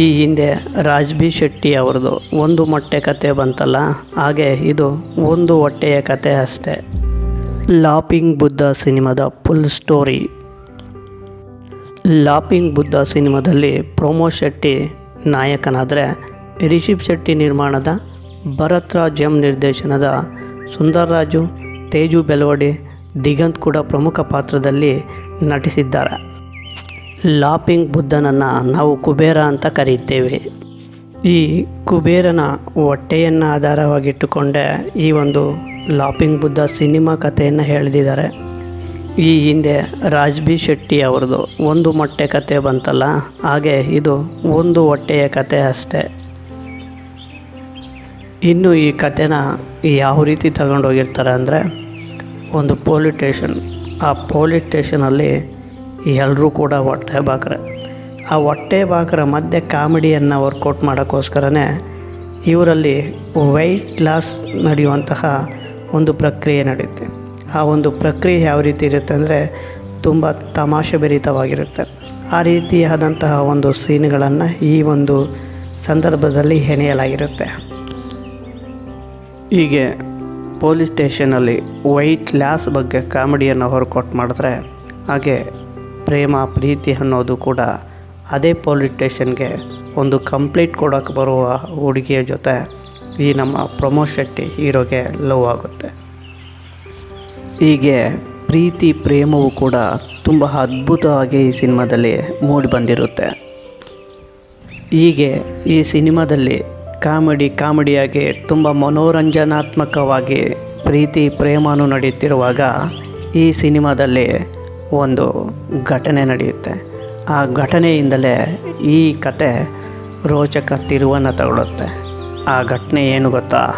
ಈ ಹಿಂದೆ ರಾಜ್ ಬಿ ಶೆಟ್ಟಿ ಅವ್ರದ್ದು ಒಂದು ಮೊಟ್ಟೆ ಕತೆ ಬಂತಲ್ಲ, ಹಾಗೆ ಇದು ಒಂದು ಹೊಟ್ಟೆಯ ಕತೆ ಅಷ್ಟೇ. ಲಾಪಿಂಗ್ ಬುದ್ಧ ಸಿನಿಮಾದ ಫುಲ್ ಸ್ಟೋರಿ. ಲಾಪಿಂಗ್ ಬುದ್ಧ ಸಿನಿಮಾದಲ್ಲಿ ಪ್ರಮೋದ್ ಶೆಟ್ಟಿ ನಾಯಕನಾದರೆ ರಿಷಿಬ್ ಶೆಟ್ಟಿ ನಿರ್ಮಾಣದ ಭರತ್ ರಾಜ್ ಎಂ ನಿರ್ದೇಶನದ ಸುಂದರ್ ರಾಜು, ತೇಜು ಬೆಲವಡಿ ದಿಗಂತ್ ಕೂಡ ಪ್ರಮುಖ ಪಾತ್ರದಲ್ಲಿ ನಟಿಸಿದ್ದಾರೆ. ಲಾಪಿಂಗ್ ಬುದ್ಧನನ್ನು ನಾವು ಕುಬೇರ ಅಂತ ಕರೆಯುತ್ತೇವೆ ಈ ಕುಬೇರನ ಹೊಟ್ಟೆಯನ್ನು ಆಧಾರವಾಗಿಟ್ಟುಕೊಂಡೇ ಈ ಒಂದು ಲಾಪಿಂಗ್ ಬುದ್ಧ ಸಿನಿಮಾ ಕಥೆಯನ್ನು ಹೇಳಿದ್ದಾರೆ ಈ ಹಿಂದೆ ರಾಜ್ ಬಿ ಶೆಟ್ಟಿ ಅವ್ರದ್ದು ಒಂದು ಮೊಟ್ಟೆ ಕತೆ ಬಂತಲ್ಲ, ಹಾಗೆ ಇದು ಒಂದು ಹೊಟ್ಟೆಯ ಕತೆ ಅಷ್ಟೇ. ಇನ್ನು ಈ ಕತೆನ ಯಾವ ರೀತಿ ತಗೊಂಡೋಗಿರ್ತಾರೆ ಅಂದರೆ, ಒಂದು ಪೊಲೀಸ್ ಸ್ಟೇಷನ್, ಆ ಪೊಲೀಸ್ ಸ್ಟೇಷನಲ್ಲಿ ಎಲ್ಲರೂ ಕೂಡ ಹೊಟ್ಟೆ ಬಾಕ್ರೆ. ಆ ಹೊಟ್ಟೆ ಬಾಕ್ರ ಮಧ್ಯೆ ಕಾಮಿಡಿಯನ್ನು ವರ್ಕೌಟ್ ಮಾಡೋಕ್ಕೋಸ್ಕರನೇ ಇವರಲ್ಲಿ ವೈಟ್ ಲಾಸ್ ನಡೆಯುವಂತಹ ಒಂದು ಪ್ರಕ್ರಿಯೆ ನಡೆಯುತ್ತೆ ಆ ಒಂದು ಪ್ರಕ್ರಿಯೆ ಯಾವ ರೀತಿ ಇರುತ್ತೆ ಅಂದರೆ ತುಂಬ ತಮಾಷೆ ಭರಿತವಾಗಿರುತ್ತೆ. ಆ ರೀತಿಯಾದಂತಹ ಒಂದು ಸೀನ್ಗಳನ್ನು ಈ ಒಂದು ಸಂದರ್ಭದಲ್ಲಿ ಹೆಣೆಯಲಾಗಿರುತ್ತೆ. ಹೀಗೆ ಪೊಲೀಸ್ ಸ್ಟೇಷನಲ್ಲಿ ವೈಟ್ ಲ್ಯಾಸ್ ಬಗ್ಗೆ ಕಾಮಿಡಿಯನ್ನು ಹೊರಕೊಟ್ಟು ಮಾಡಿದ್ರೆ ಹಾಗೆ ಪ್ರೇಮ, ಪ್ರೀತಿ ಅನ್ನೋದು ಕೂಡ ಅದೇ ಪೊಲೀಸ್ ಸ್ಟೇಷನ್ಗೆ ಒಂದು ಕಂಪ್ಲೀಟ್ ಕೊಡೋಕ್ಕೆ ಬರುವ ಹುಡುಗಿಯ ಜೊತೆ ಈ ನಮ್ಮ ಪ್ರಮೋದ್ ಶೆಟ್ಟಿ ಹೀರೋಗೆ ಲವ್ ಆಗುತ್ತೆ. ಹೀಗೆ ಪ್ರೀತಿ, ಪ್ರೇಮವು ಕೂಡ ತುಂಬ ಅದ್ಭುತವಾಗಿ ಈ ಸಿನಿಮಾದಲ್ಲಿ ಮೂಡಿ ಬಂದಿರುತ್ತೆ. ಹೀಗೆ ಈ ಸಿನಿಮಾದಲ್ಲಿ ಕಾಮಿಡಿ, ಕಾಮಿಡಿಯಾಗಿ ತುಂಬ ಮನೋರಂಜನಾತ್ಮಕವಾಗಿ ಪ್ರೀತಿ, ಪ್ರೇಮನೂ ನಡೆಯುತ್ತಿರುವಾಗ ಈ ಸಿನಿಮಾದಲ್ಲಿ ಒಂದು ಘಟನೆ ನಡೆಯುತ್ತೆ. ಆ ಘಟನೆಯಿಂದಲೇ ಈ ಕತೆ ರೋಚಕ ತಿರುವನ್ನು ತಗೊಳುತ್ತೆ. ಆ ಘಟನೆ ಏನು ಗೊತ್ತಾ?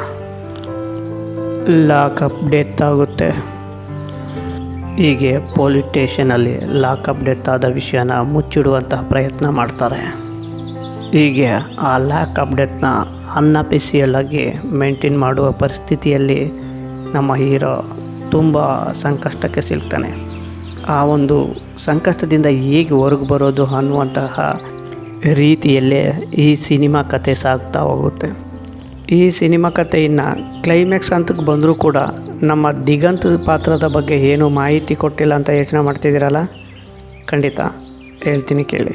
ಲಾಕಪ್ ಡೆತ್ ಆಗುತ್ತೆ. ಹೀಗೆ ಪೊಲೀಸ್ ಸ್ಟೇಷನಲ್ಲಿ ಲಾಕಪ್ ಡೆತ್ ಆದ ವಿಷಯನ ಮುಚ್ಚಿಡುವಂತಹ ಪ್ರಯತ್ನ ಮಾಡ್ತಾರೆ. ಹೀಗೆ ಆ ಲ್ಯಾಕ್ ಅಪ್ಡೇಟ್ನ ಅನ್ಅಫಿಸಿಯಲ್ ಆಗಿ ಮೇಂಟೈನ್ ಮಾಡುವ ಪರಿಸ್ಥಿತಿಯಲ್ಲಿ ನಮ್ಮ ಹೀರೋ ತುಂಬ ಸಂಕಷ್ಟಕ್ಕೆ ಸಿಗ್ತಾನೆ ಆ ಒಂದು ಸಂಕಷ್ಟದಿಂದ ಹೇಗೆ ಹೊರಗೆ ಬರೋದು ಅನ್ನುವಂತಹ ರೀತಿಯಲ್ಲೇ ಈ ಸಿನಿಮಾ ಕತೆ ಸಾಗ್ತಾ ಹೋಗುತ್ತೆ. ಈ ಸಿನಿಮಾ ಕಥೆಯನ್ನು ಕ್ಲೈಮ್ಯಾಕ್ಸ್ ಅಂತಕ್ಕೆ ಬಂದರೂ ಕೂಡ ನಮ್ಮ ದಿಗಂತ ಪಾತ್ರದ ಬಗ್ಗೆ ಏನೂ ಮಾಹಿತಿ ಕೊಟ್ಟಿಲ್ಲ ಅಂತ ಯೋಚನೆ ಮಾಡ್ತಿದ್ದೀರಲ್ಲ? ಖಂಡಿತ. ಹೇಳ್ತೀನಿ ಕೇಳಿ.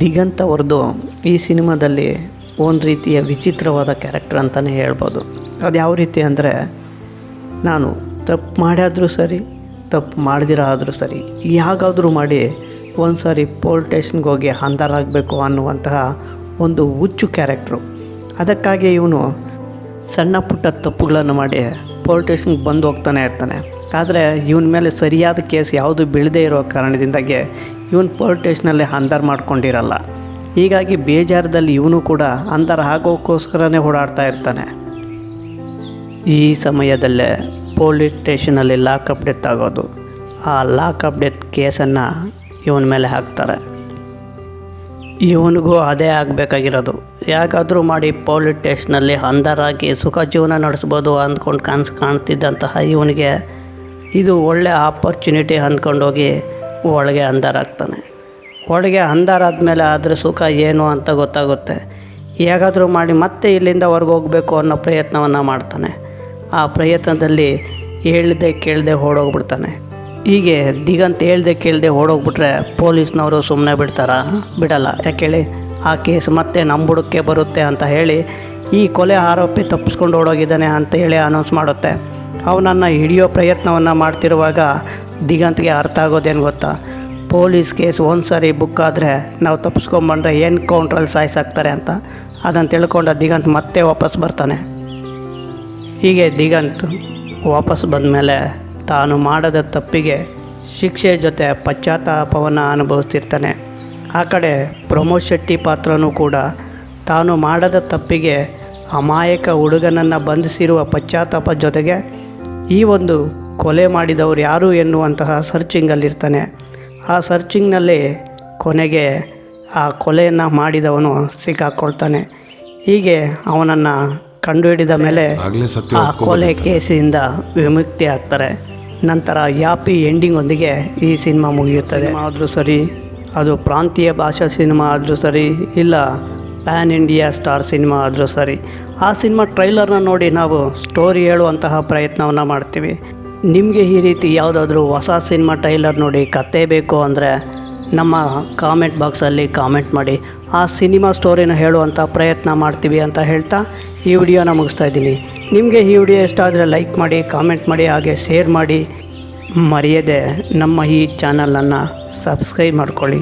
ದಿಗಂತ ಅವ್ರದ್ದು ಈ ಸಿನಿಮಾದಲ್ಲಿ ಒಂದು ರೀತಿಯ ವಿಚಿತ್ರವಾದ ಕ್ಯಾರೆಕ್ಟರ್ ಅಂತಲೇ ಹೇಳ್ಬೋದು. ಅದು ಯಾವ ರೀತಿ ಅಂದರೆ ನಾನು ತಪ್ಪು ಮಾಡ್ಯಾದರೂ ಸರಿ ತಪ್ಪು ಮಾಡ್ದಿರ ಆದರೂ ಸರಿ, ಯಾಗಾದರೂ ಮಾಡಿ ಒಂದು ಸಾರಿ ಪೋಲ್ ಸ್ಟೇಷನ್ಗೆ ಹೋಗಿ ಅಂಧರಾಗಬೇಕು ಅನ್ನುವಂತಹ ಒಂದು ಹುಚ್ಚು ಕ್ಯಾರೆಕ್ಟ್ರು ಅದಕ್ಕಾಗಿ ಇವನು ಸಣ್ಣ ಪುಟ್ಟ ತಪ್ಪುಗಳನ್ನು ಮಾಡಿ ಪೋಲ್ ಸ್ಟೇಷನ್ಗೆ ಬಂದು ಹೋಗ್ತಾನೆ ಇರ್ತಾನೆ. ಆದರೆ ಇವನ ಮೇಲೆ ಸರಿಯಾದ ಕೇಸ್ ಯಾವುದು ಬೀಳದೇ ಇರೋ ಕಾರಣದಿಂದಾಗಿ ಇವನು ಪೋಲ್ ಸ್ಟೇಷನಲ್ಲಿ ಅಂಧರ್ ಮಾಡ್ಕೊಂಡಿರಲ್ಲ. ಹೀಗಾಗಿ ಬೇಜಾರದಲ್ಲಿ ಇವನು ಕೂಡ ಅಂಧರ ಆಗೋಕ್ಕೋಸ್ಕರನೇ ಓಡಾಡ್ತಾ ಇರ್ತಾನೆ. ಈ ಸಮಯದಲ್ಲೇ ಪೊಲೀಸ್ ಸ್ಟೇಷನಲ್ಲಿ ಲಾಕಪ್ ಡೆತ್ ಆಗೋದು. ಆ ಲಾಕಪ್ ಡೆತ್ ಕೇಸನ್ನು ಇವನ ಮೇಲೆ ಹಾಕ್ತಾರೆ. ಇವನಿಗೂ ಅದೇ ಆಗಬೇಕಾಗಿರೋದು. ಯಾಕಾದರೂ ಮಾಡಿ ಪೊಲೀಸ್ ಸ್ಟೇಷನಲ್ಲಿ ಅಂಧರಾಗಿ ಸುಖ ಜೀವನ ನಡೆಸ್ಬೋದು ಅಂದ್ಕೊಂಡು ಕನಸು ಕಾಣ್ತಿದ್ದಂತಹ ಇವನಿಗೆ ಇದು ಒಳ್ಳೆ ಆಪರ್ಚುನಿಟಿ ಅಂದ್ಕೊಂಡೋಗಿ ಒಳಗೆ ಅಂಧರಾಗ್ತಾನೆ ಒಳಗೆ ಆದಮೇಲೆ ಅದರ ಸುಖ ಏನು ಅಂತ ಗೊತ್ತಾಗುತ್ತೆ. ಹೇಗಾದರೂ ಮಾಡಿ ಮತ್ತೆ ಇಲ್ಲಿಂದ ಹೊರಗೆ ಹೋಗಬೇಕು ಅನ್ನೋ ಪ್ರಯತ್ನವನ್ನು ಮಾಡ್ತಾನೆ. ಆ ಪ್ರಯತ್ನದಲ್ಲಿ ಹೇಳ್ದೆ ಕೇಳದೆ ಓಡೋಗ್ಬಿಡ್ತಾನೆ. ಹೀಗೆ ದಿಗಂತ ಹೇಳ್ದೆ ಕೇಳದೆ ಓಡೋಗ್ಬಿಟ್ರೆ ಪೊಲೀಸ್ನವರು ಸುಮ್ಮನೆ ಬಿಡ್ತಾರ? ಬಿಡಲ್ಲ. ಯಾಕೇಳಿ ಆ ಕೇಸ್ ಮತ್ತೆ ನಂಬುಡಕ್ಕೆ ಬುಡಕ್ಕೆ ಬರುತ್ತೆ ಅಂತ ಹೇಳಿ ಈ ಕೊಲೆ ಆರೋಪಿ ತಪ್ಪಿಸ್ಕೊಂಡು ಓಡೋಗಿದ್ದಾನೆ ಅಂತ ಹೇಳಿ ಅನೌನ್ಸ್ ಮಾಡುತ್ತೆ. ಅವನನ್ನು ಹಿಡಿಯೋ ಪ್ರಯತ್ನವನ್ನು ಮಾಡ್ತಿರುವಾಗ ದಿಗಂತ್ಗೆ ಅರ್ಥ ಆಗೋದೇನು ಗೊತ್ತಾ? ಪೊಲೀಸ್ ಕೇಸ್ ಒಂದು ಸಾರಿ ಬುಕ್ ಆದರೆ ನಾವು ತಪ್ಪಿಸ್ಕೊಂಬಂದ್ರೆ ಏನು ಕೌಂಟ್ರಲ್ಲಿ ಸಾಯಿಸಾಕ್ತಾರೆ ಅಂತ. ಅದನ್ನು ತಿಳ್ಕೊಂಡ ದಿಗಂತ್ ಮತ್ತೆ ವಾಪಸ್ ಬರ್ತಾನೆ. ಹೀಗೆ ದಿಗಂತ್ ವಾಪಸ್ ಬಂದ ಮೇಲೆ ತಾನು ಮಾಡದ ತಪ್ಪಿಗೆ ಶಿಕ್ಷೆ ಜೊತೆ ಪಶ್ಚಾತ್ತಾಪವನ್ನು ಅನುಭವಿಸ್ತಿರ್ತಾನೆ. ಆ ಕಡೆ ಪ್ರಮೋದ್ ಶೆಟ್ಟಿ ಪಾತ್ರನೂ ಕೂಡ ತಾನು ಮಾಡದ ತಪ್ಪಿಗೆ ಅಮಾಯಕ ಹುಡುಗನನ್ನು ಬಂಧಿಸಿರುವ ಪಶ್ಚಾತ್ತಾಪ ಜೊತೆಗೆ ಈ ಒಂದು ಕೊಲೆ ಮಾಡಿದವರು ಯಾರು ಎನ್ನುವಂತಹ ಸರ್ಚಿಂಗಲ್ಲಿರ್ತಾನೆ. ಆ ಸರ್ಚಿಂಗ್ನಲ್ಲಿ ಕೊನೆಗೆ ಆ ಕೊಲೆಯನ್ನು ಮಾಡಿದವನು ಸಿಕ್ಕಾಕ್ಕೊಳ್ತಾನೆ ಹೀಗೆ ಅವನನ್ನು ಕಂಡುಹಿಡಿದ ಮೇಲೆ ಆ ಕೊಲೆ ಕೇಸಿಂದ ವಿಮುಕ್ತಿ ಆಗ್ತಾರೆ ನಂತರ ಯಾಪಿ ಎಂಡಿಂಗ್ ಒಂದಿಗೆ ಈ ಸಿನಿಮಾ ಮುಗಿಯುತ್ತದೆ. ಆದರೂ ಸರಿ ಅದು ಪ್ರಾಂತೀಯ ಭಾಷಾ ಸಿನಿಮಾ ಆದರೂ ಸರಿ ಇಲ್ಲ ಪ್ಯಾನ್ ಇಂಡಿಯಾ ಸ್ಟಾರ್ ಸಿನಿಮಾ ಆದರೂ ಸರಿ ಆ ಸಿನಿಮಾ ಟ್ರೈಲರ್ನ ನೋಡಿ ನಾವು ಸ್ಟೋರಿ ಹೇಳುವಂತಹ ಪ್ರಯತ್ನವನ್ನು ಮಾಡ್ತೀವಿ. ನಿಮಗೆ ಈ ರೀತಿ ಯಾವುದಾದ್ರೂ ಹೊಸ ಸಿನಿಮಾ ಟ್ರೈಲರ್ ನೋಡಿ ಕತೆ ಬೇಕು ಅಂದರೆ ನಮ್ಮ ಕಾಮೆಂಟ್ ಬಾಕ್ಸಲ್ಲಿ ಕಾಮೆಂಟ್ ಮಾಡಿ. ಆ ಸಿನಿಮಾ ಸ್ಟೋರಿನ ಹೇಳುವಂಥ ಪ್ರಯತ್ನ ಮಾಡ್ತೀವಿ ಅಂತ ಹೇಳ್ತಾ ಈ ವಿಡಿಯೋನ ಮುಗಿಸ್ತಾ ಇದ್ದೀನಿ. ನಿಮಗೆ ಈ ವಿಡಿಯೋ ಇಷ್ಟ ಆದರೆ ಲೈಕ್ ಮಾಡಿ, ಕಾಮೆಂಟ್ ಮಾಡಿ, ಹಾಗೆ ಶೇರ್ ಮಾಡಿ. ಮರೆಯದೆ ನಮ್ಮ ಈ ಚಾನಲನ್ನು ಸಬ್ಸ್ಕ್ರೈಬ್ ಮಾಡ್ಕೊಳ್ಳಿ.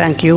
Thank you.